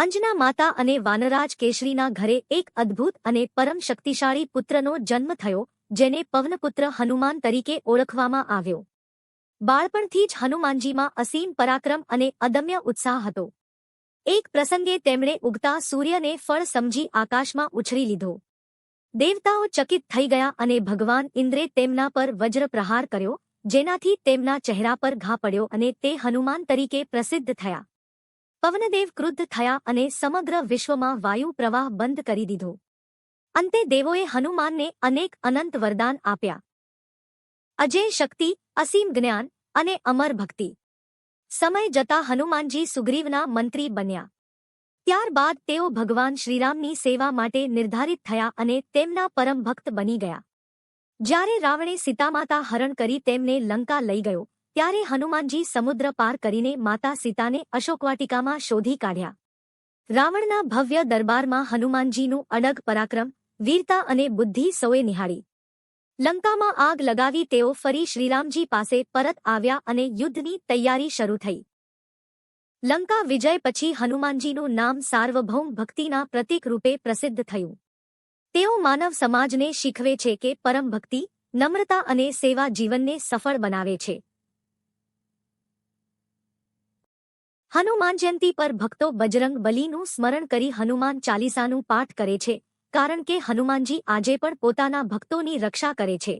અંજના માતા અને વાનરાજ કેશરીના ઘરે એક અદ્ભુત અને પરમ શક્તિશાળી પુત્રનો જન્મ થયો, જેને પવનપુત્ર હનુમાન તરીકે ઓળખવામાં આવ્યો. બાળપણથી જ હનુમાનજીમાં અસીમ પરાક્રમ અને અદમ્ય ઉત્સાહ હતો. એક પ્રસંગે તેમણે ઉગતા સૂર્યને ફળ સમજી આકાશમાં ઉછરી લીધો. દેવતાઓ ચકિત થઈ ગયા અને ભગવાન ઇન્દ્રે તેમના પર વજ્ર પ્રહાર કર્યો, જેનાથી તેમના ચહેરા પર ઘા પડ્યો અને તે હનુમાન તરીકે પ્રસિદ્ધ થયા. પવનદેવ ક્રુદ્ધ થયા અને સમગ્ર વિશ્વમાં વાયુ પ્રવાહ બંધ કરી દીધો. અંતે દેવોએ હનુમાનને અનેક અનંત વરદાન આપ્યા. અજય શક્તિ, અસીમ જ્ઞાન અને અમર ભક્તિ. સમય જતા હનુમાનજી સુગ્રીવના મંત્રી બન્યા. ત્યારબાદ તેઓ ભગવાન શ્રીરામની સેવા માટે નિર્ધારિત થયા અને તેમના પરમ ભક્ત બની ગયા. જ્યારે રાવણે સીતામાતા હરણ કરી તેમને લંકા લઈ ગયો ત્યારે હનુમાનજી સમુદ્ર પાર કરીને માતા સીતાને અશોકવાટિકામાં શોધી કાઢ્યા. રાવણના ભવ્ય દરબારમાં હનુમાનજીનું અડગ પરાક્રમ, વીરતા અને બુદ્ધિ સૌએ નિહાળી. લંકામાં આગ લગાવી તેઓ ફરી શ્રીરામજી પાસે પરત આવ્યા અને યુદ્ધની તૈયારી શરૂ થઈ. લંકા વિજય પછી હનુમાનજીનું નામ સાર્વભૌમ ભક્તિના પ્રતીક રૂપે પ્રસિદ્ધ થયું. તેઓ માનવ સમાજને શીખવે છે કે પરમ ભક્તિ, નમ્રતા અને સેવા જીવનને સફળ બનાવે છે. હનુમાન જયંતી પર ભક્તો બજરંગ બલીનું સ્મરણ કરી હનુમાન ચાલીસાનું પાઠ કરે છે, કારણ કે હનુમાનજી આજે પણ પોતાના ભક્તોની રક્ષા કરે છે.